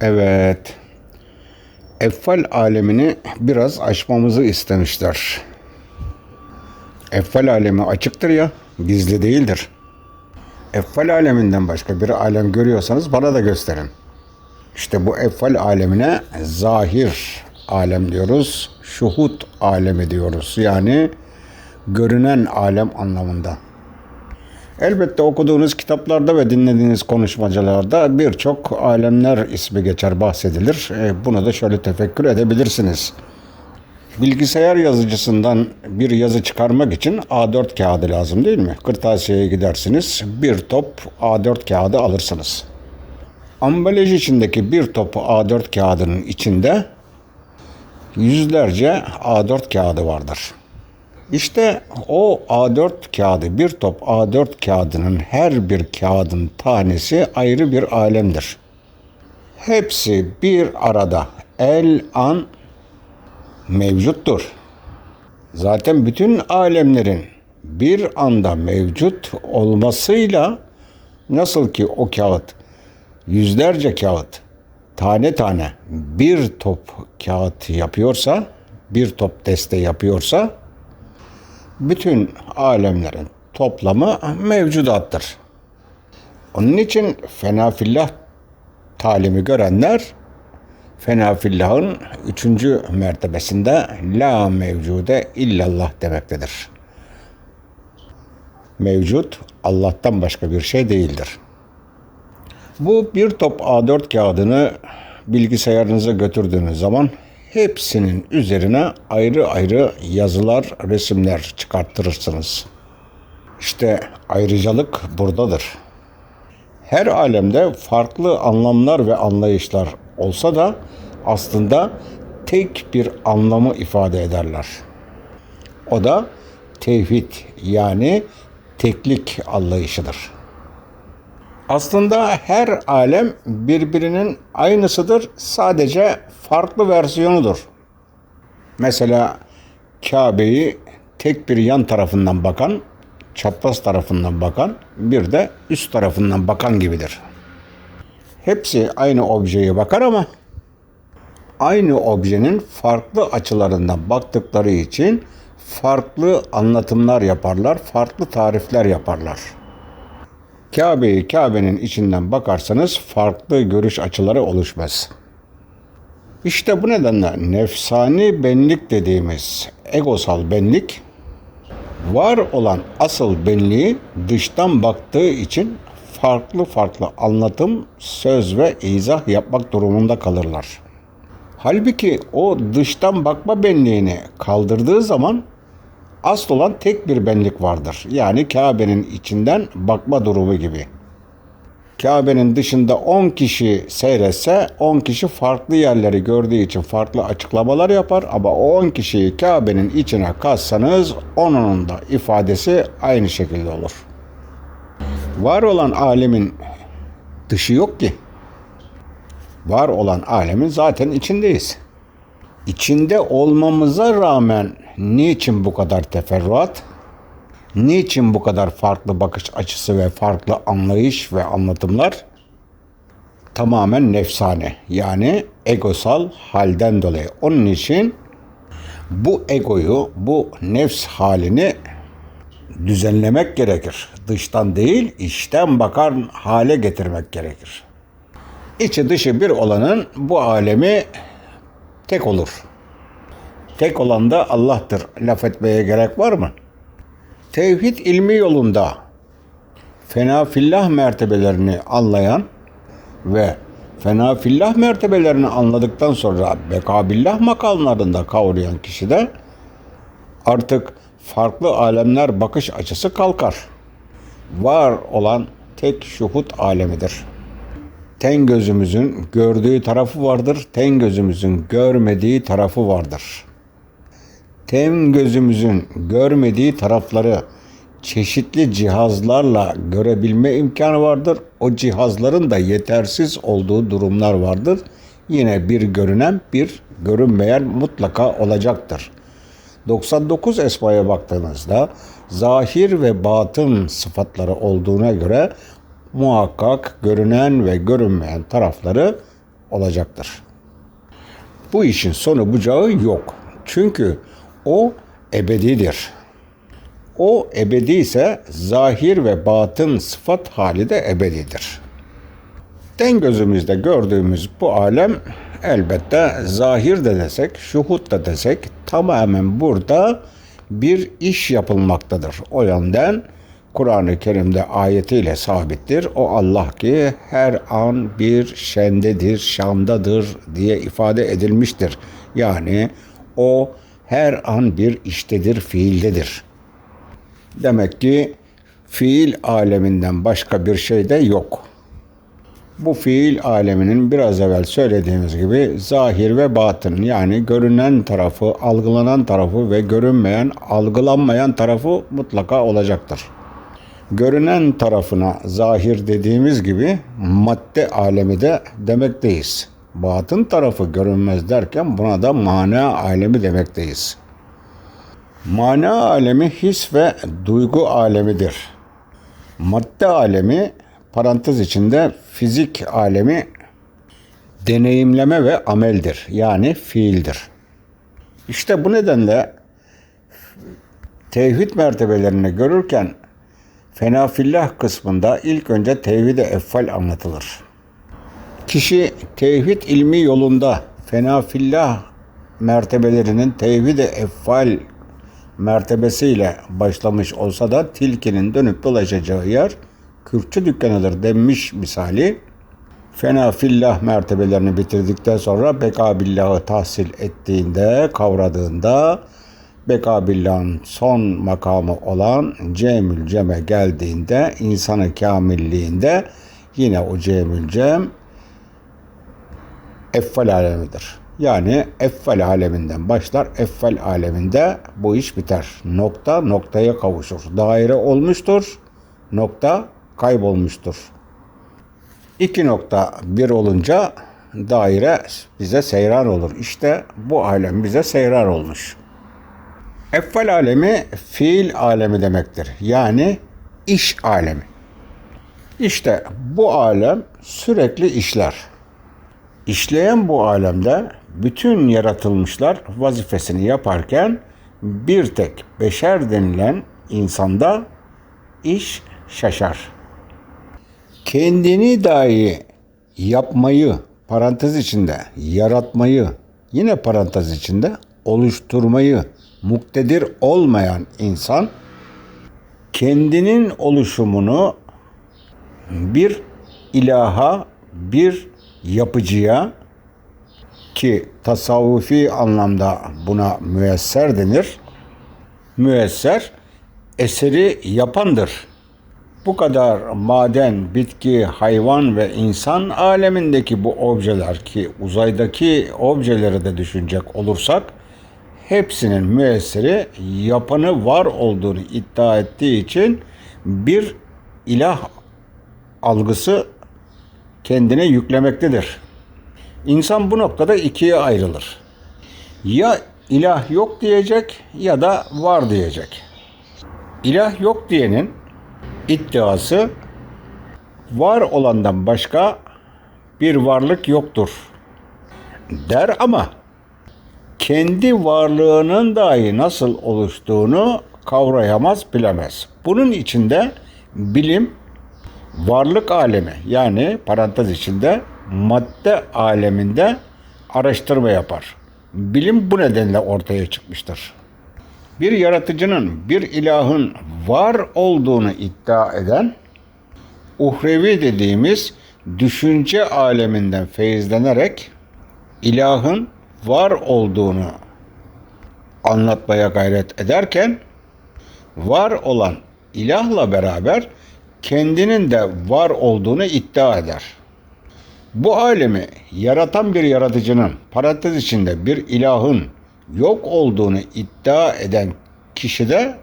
Evet. Effal alemini biraz açmamızı istemişler. Effal alemi açıktır ya, gizli değildir. Effal aleminden başka bir alem görüyorsanız bana da gösterin. İşte bu effal alemine zahir alem diyoruz. Şuhut alemi diyoruz. Yani görünen alem anlamında. Elbette okuduğunuz kitaplarda ve dinlediğiniz konuşmacılarda birçok alemler ismi geçer, bahsedilir. E, Bunu da şöyle tefekkür edebilirsiniz. Bilgisayar yazıcısından bir yazı çıkarmak için A4 kağıdı lazım değil mi? Kırtasiye'ye gidersiniz, bir top A4 kağıdı alırsınız. Ambalaj içindeki bir top A4 kağıdının içinde yüzlerce A4 kağıdı vardır. İşte o A4 kağıdı, bir top A4 kağıdının her bir kağıdın tanesi ayrı bir alemdir. Hepsi bir arada el an mevcuttur. Zaten bütün alemlerin bir anda mevcut olmasıyla nasıl ki o kağıt yüzlerce kağıt tane tane bir top kağıt yapıyorsa, bir top deste yapıyorsa bütün alemlerin toplamı mevcudattır. Onun için fenafillah talimi görenler fenafillahın üçüncü mertebesinde la mevcude illallah demektedir. Mevcut Allah'tan başka bir şey değildir. Bu bir top A4 kağıdını bilgisayarınıza götürdüğünüz zaman hepsinin üzerine ayrı ayrı yazılar, resimler çıkarttırırsınız. İşte ayrıcalık buradadır. Her alemde farklı anlamlar ve anlayışlar olsa da aslında tek bir anlamı ifade ederler. O da tevhid yani teklik anlayışıdır. Aslında her alem birbirinin aynısıdır. Sadece farklı versiyonudur. Mesela Kabe'yi tek bir yan tarafından bakan, çapraz tarafından bakan, bir de üst tarafından bakan gibidir. Hepsi aynı objeye bakar ama aynı objenin farklı açılarından baktıkları için farklı anlatımlar yaparlar, farklı tarifler yaparlar. Kabe'yi Kabe'nin içinden bakarsanız farklı görüş açıları oluşmaz. İşte bu nedenle nefsani benlik dediğimiz egosal benlik var olan asıl benliği dıştan baktığı için farklı farklı anlatım, söz ve izah yapmak durumunda kalırlar. Halbuki o dıştan bakma benliğini kaldırdığı zaman asıl olan tek bir benlik vardır. Yani Kabe'nin içinden bakma durumu gibi. Kabe'nin dışında 10 kişi seyretse 10 kişi farklı yerleri gördüğü için farklı açıklamalar yapar ama o 10 kişiyi Kabe'nin içine katsanız onun da ifadesi aynı şekilde olur. Var olan alemin dışı yok ki. Var olan alemin zaten içindeyiz. İçinde olmamıza rağmen niçin bu kadar teferruat? Niçin bu kadar farklı bakış açısı ve farklı anlayış ve anlatımlar? Tamamen nefsane yani egosal halden dolayı. Onun için bu egoyu, bu nefs halini düzenlemek gerekir. Dıştan değil, içten bakan hale getirmek gerekir. İçi dışı bir olanın bu alemi tek olur. Tek olan da Allah'tır. Laf etmeye gerek var mı? Tevhid ilmi yolunda fena fillah mertebelerini anlayan ve fena fillah mertebelerini anladıktan sonra bekabillah makamlarında kavrayan kişi de artık farklı alemler bakış açısı kalkar. Var olan tek şuhut alemidir. Ten gözümüzün gördüğü tarafı vardır, ten gözümüzün görmediği tarafı vardır. Ten gözümüzün görmediği tarafları çeşitli cihazlarla görebilme imkanı vardır. O cihazların da yetersiz olduğu durumlar vardır. Yine bir görünen bir görünmeyen mutlaka olacaktır. 99 esmaya baktığınızda zahir ve batın sıfatları olduğuna göre muhakkak görünen ve görünmeyen tarafları olacaktır. Bu işin sonu bucağı yok. Çünkü o ebedidir. O ebedi ise zahir ve batın sıfat hali de ebedidir. Den gözümüzde gördüğümüz bu alem elbette zahir de desek, şuhut da desek tamamen burada bir iş yapılmaktadır. O yönden Kur'an-ı Kerim'de ayetiyle sabittir. O Allah ki her an bir şendedir, şandadır diye ifade edilmiştir. Yani o her an bir iştedir, fiildedir. Demek ki fiil aleminden başka bir şey de yok. Bu fiil aleminin biraz evvel söylediğimiz gibi zahir ve batın yani görünen tarafı, algılanan tarafı ve görünmeyen, algılanmayan tarafı mutlaka olacaktır. Görünen tarafına zahir dediğimiz gibi madde alemi de demekteyiz. Batın tarafı görünmez derken buna da mana alemi demekteyiz. Mana alemi his ve duygu alemidir. Madde alemi parantez içinde fizik alemi deneyimleme ve ameldir. Yani fiildir. İşte bu nedenle tevhid mertebelerini görürken fenafillah kısmında ilk önce tevhid-i effal anlatılır. Kişi tevhid ilmi yolunda fenafillah mertebelerinin tevhid-i effal mertebesiyle başlamış olsa da tilkinin dönüp dolaşacağı yer kürkçü dükkanıdır denmiş misali. Fena fillah mertebelerini bitirdikten sonra beka billahı tahsil ettiğinde, kavradığında beka billahın son makamı olan cemül ceme geldiğinde, insanı kamilliğinde yine o cemül cem effal alemidir. Yani effal aleminden başlar, effal aleminde bu iş biter. Nokta noktaya kavuşur. Daire olmuştur, nokta kaybolmuştur. İki nokta bir olunca daire bize seyran olur. İşte bu alem bize seyran olmuş. Effal alemi fiil alemi demektir. Yani iş alemi. İşte bu alem sürekli işler. İşleyen bu alemde bütün yaratılmışlar vazifesini yaparken bir tek beşer denilen insanda iş şaşar. Kendini dahi yapmayı parantez içinde yaratmayı yine parantez içinde oluşturmayı muktedir olmayan insan kendinin oluşumunu bir ilaha, bir yapıcıya ki tasavvufi anlamda buna müesser denir. Müesser eseri yapandır. Bu kadar maden, bitki, hayvan ve insan alemindeki bu objeler ki uzaydaki objeleri de düşünecek olursak hepsinin müessiri yapanı var olduğunu iddia ettiği için bir ilah algısı kendine yüklemektedir. İnsan bu noktada ikiye ayrılır. Ya ilah yok diyecek ya da var diyecek. İlah yok diyenin iddiası var olandan başka bir varlık yoktur der ama kendi varlığının dahi nasıl oluştuğunu kavrayamaz, bilemez. Bunun içinde bilim varlık alemi yani parantez içinde madde aleminde araştırma yapar. Bilim bu nedenle ortaya çıkmıştır. Bir yaratıcının, bir ilahın var olduğunu iddia eden uhrevi dediğimiz düşünce aleminden feyizlenerek ilahın var olduğunu anlatmaya gayret ederken var olan ilahla beraber kendinin de var olduğunu iddia eder. Bu alemi yaratan bir yaratıcının parantez içinde bir ilahın yok olduğunu iddia eden kişi de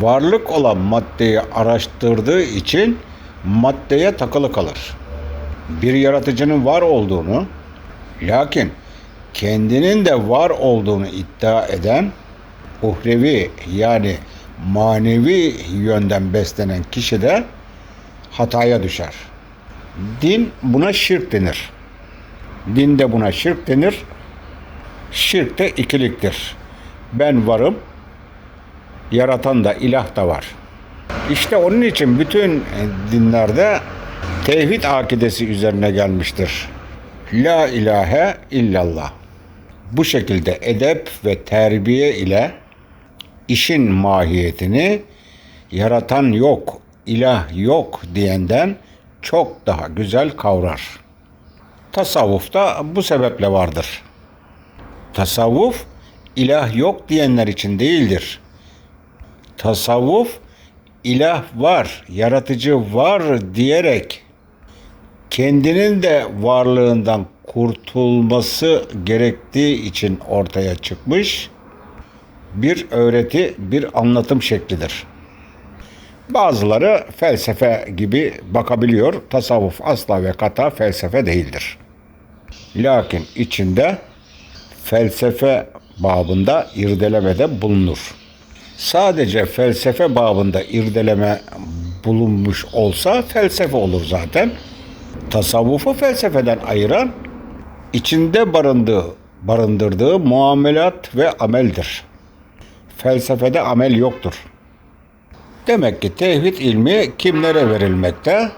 varlık olan maddeyi araştırdığı için maddeye takılı kalır. Bir yaratıcının var olduğunu lakin kendinin de var olduğunu iddia eden uhrevi yani manevi yönden beslenen kişi de hataya düşer. Din buna şirk denir. Dinde buna şirk denir. Şirk de ikiliktir. Ben varım, yaratan da ilah da var. İşte onun için bütün e, dinlerde tevhid akidesi üzerine gelmiştir. La ilahe illallah. Bu şekilde edep ve terbiye ile işin mahiyetini yaratan yok, ilah yok diyenden çok daha güzel kavrar. Tasavvuf da bu sebeple vardır. Tasavvuf ilah yok diyenler için değildir. Tasavvuf ilah var, yaratıcı var diyerek kendinin de varlığından kurtulması gerektiği için ortaya çıkmış bir öğreti, bir anlatım şeklidir. Bazıları felsefe gibi bakabiliyor. Tasavvuf asla ve kata felsefe değildir. Lakin içinde felsefe babında irdelemede bulunur. Sadece felsefe babında irdeleme bulunmuş olsa felsefe olur zaten. Tasavvufu felsefeden ayıran içinde barındığı, barındırdığı muamelat ve ameldir. Felsefede amel yoktur. Demek ki tevhid ilmi kimlere verilmekte?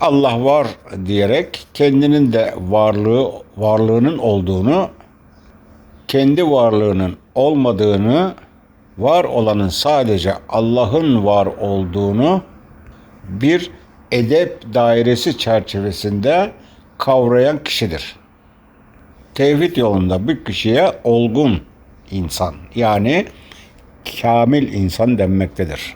Allah var diyerek kendinin de varlığı varlığının olduğunu, kendi varlığının olmadığını, var olanın sadece Allah'ın var olduğunu bir edep dairesi çerçevesinde kavrayan kişidir. Tevhid yolunda bir kişiye olgun insan yani kamil insan denmektedir.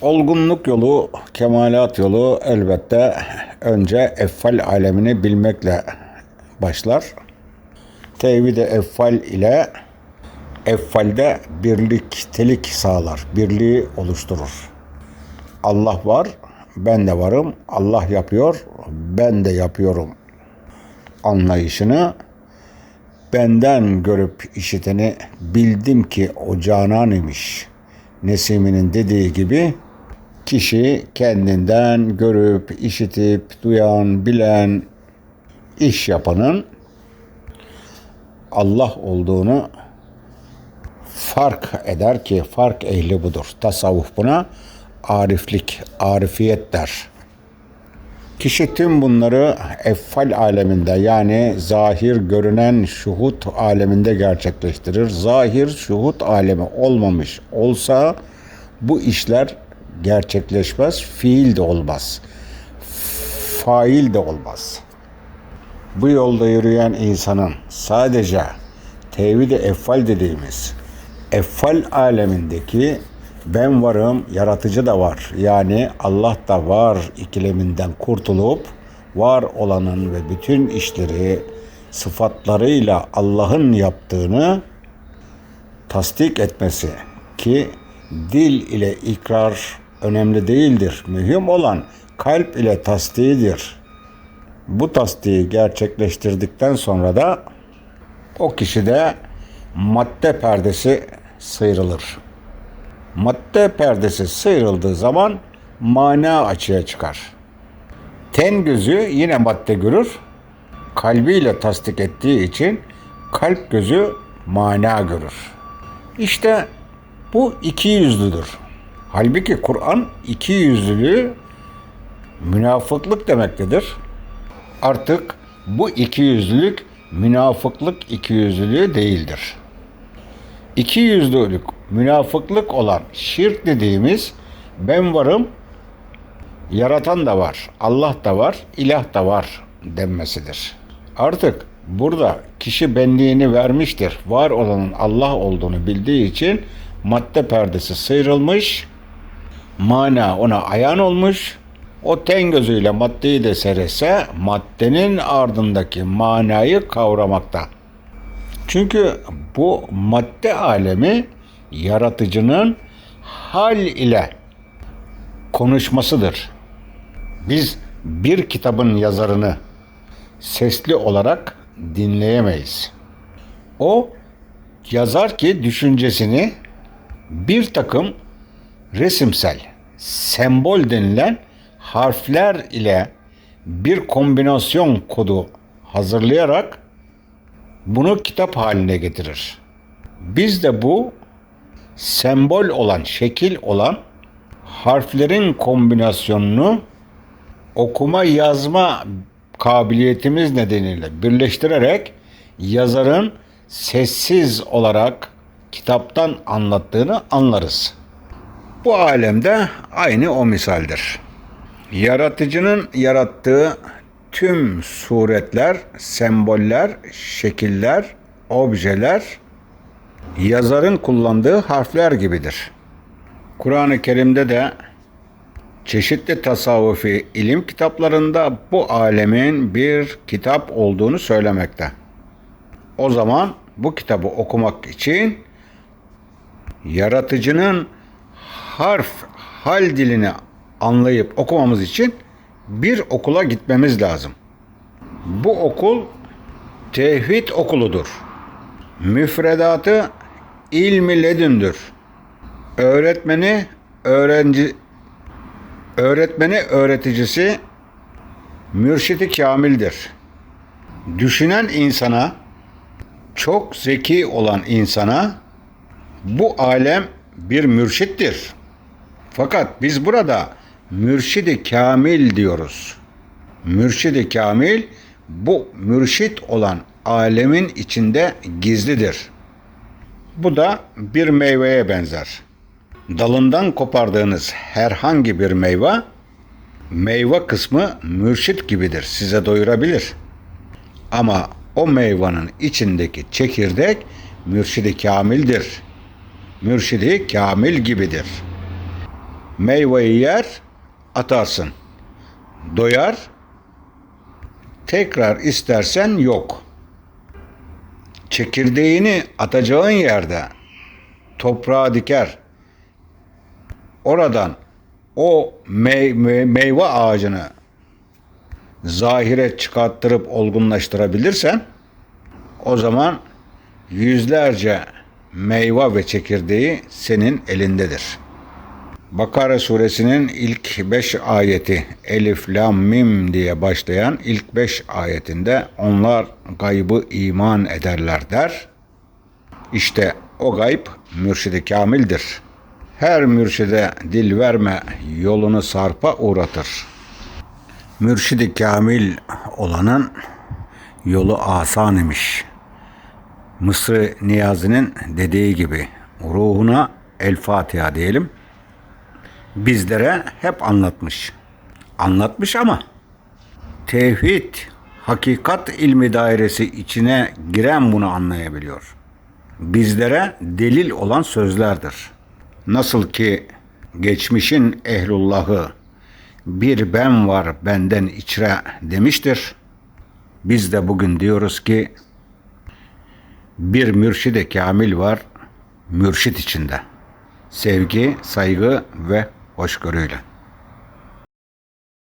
Olgunluk yolu, kemalat yolu elbette önce effal alemini bilmekle başlar. Tevhid-i effal ile effalde birliktelik sağlar, birliği oluşturur. Allah var, ben de varım, Allah yapıyor, ben de yapıyorum anlayışını benden görüp işiteni bildim ki o canan imiş. Nesimi'nin dediği gibi kişi kendinden görüp, işitip, duyan, bilen, iş yapanın Allah olduğunu fark eder ki fark ehli budur. Tasavvuf buna ariflik, arifiyet der. Kişi tüm bunları effal aleminde yani zahir görünen şuhut aleminde gerçekleştirir. Zahir şuhut alemi olmamış olsa bu işler gerçekleşmez, fiil de olmaz. Fail de olmaz. Bu yolda yürüyen insanın sadece tevhid-i effal dediğimiz effal alemindeki ben varım, yaratıcı da var. Yani Allah da var ikileminden kurtulup var olanın ve bütün işleri sıfatlarıyla Allah'ın yaptığını tasdik etmesi ki dil ile ikrar önemli değildir. Mühim olan kalp ile tasdiğidir. Bu tasdiği gerçekleştirdikten sonra da o kişide madde perdesi sıyrılır. Madde perdesi sıyrıldığı zaman mana açığa çıkar. Ten gözü yine madde görür. Kalbiyle tasdik ettiği için kalp gözü mana görür. İşte bu iki yüzlüdür. Halbuki Kur'an iki yüzlülüğü münafıklık demektedir. Artık bu iki yüzlülük münafıklık iki yüzlülüğü değildir. İki yüzlülük münafıklık olan şirk dediğimiz ben varım, yaratan da var, Allah da var, ilah da var denmesidir. Artık burada kişi benliğini vermiştir. Var olanın Allah olduğunu bildiği için madde perdesi sıyrılmış, mana ona ayan olmuş. O ten gözüyle maddeyi de seyretse maddenin ardındaki manayı kavramakta. Çünkü bu madde alemi yaratıcının hal ile konuşmasıdır. Biz bir kitabın yazarını sesli olarak dinleyemeyiz. O yazar ki düşüncesini bir takım resimsel, sembol denilen harfler ile bir kombinasyon kodu hazırlayarak bunu kitap haline getirir. Biz de bu sembol olan, şekil olan harflerin kombinasyonunu okuma yazma kabiliyetimiz nedeniyle birleştirerek yazarın sessiz olarak kitaptan anlattığını anlarız. Bu alemde aynı o misaldir. Yaratıcının yarattığı tüm suretler, semboller, şekiller, objeler yazarın kullandığı harfler gibidir. Kur'an-ı Kerim'de de çeşitli tasavvufi ilim kitaplarında bu alemin bir kitap olduğunu söylemekte. O zaman bu kitabı okumak için yaratıcının harf, hal dilini anlayıp okumamız için bir okula gitmemiz lazım. Bu okul tevhid okuludur. Müfredatı ilmi ledündür. Öğretmeni, öğrenci öğretmeni, öğreticisi mürşidi kamildir. Düşünen insana, çok zeki olan insana bu alem bir mürşittir. Fakat biz burada mürşidi kamil diyoruz. Mürşidi kamil bu mürşit olan alemin içinde gizlidir. Bu da bir meyveye benzer. Dalından kopardığınız herhangi bir meyve, meyve kısmı mürşit gibidir, size doyurabilir. Ama o meyvanın içindeki çekirdek mürşidi kamildir. Mürşidi kamil gibidir. Meyveyi yer, atarsın. Doyar, tekrar istersen yok. Çekirdeğini atacağın yerde toprağa diker. Oradan o mey- mey- meyve ağacını zahire çıkarttırıp olgunlaştırabilirsen o zaman yüzlerce meyve ve çekirdeği senin elindedir. Bakara suresinin ilk beş ayeti Elif, Lam, Mim diye başlayan ilk beş ayetinde onlar gaybı iman ederler der. İşte o gayb mürşidi kamildir. Her mürşide dil verme yolunu sarpa uğratır. Mürşidi kamil olanın yolu asan imiş. Mısır Niyazi'nin dediği gibi ruhuna El Fatiha diyelim. Bizlere hep anlatmış. Anlatmış ama tevhid, hakikat ilmi dairesi içine giren bunu anlayabiliyor. Bizlere delil olan sözlerdir. Nasıl ki geçmişin ehlullahı bir ben var benden içre demiştir. Biz de bugün diyoruz ki bir mürşide kamil var mürşit içinde. Sevgi, saygı ve hoşgörüyle.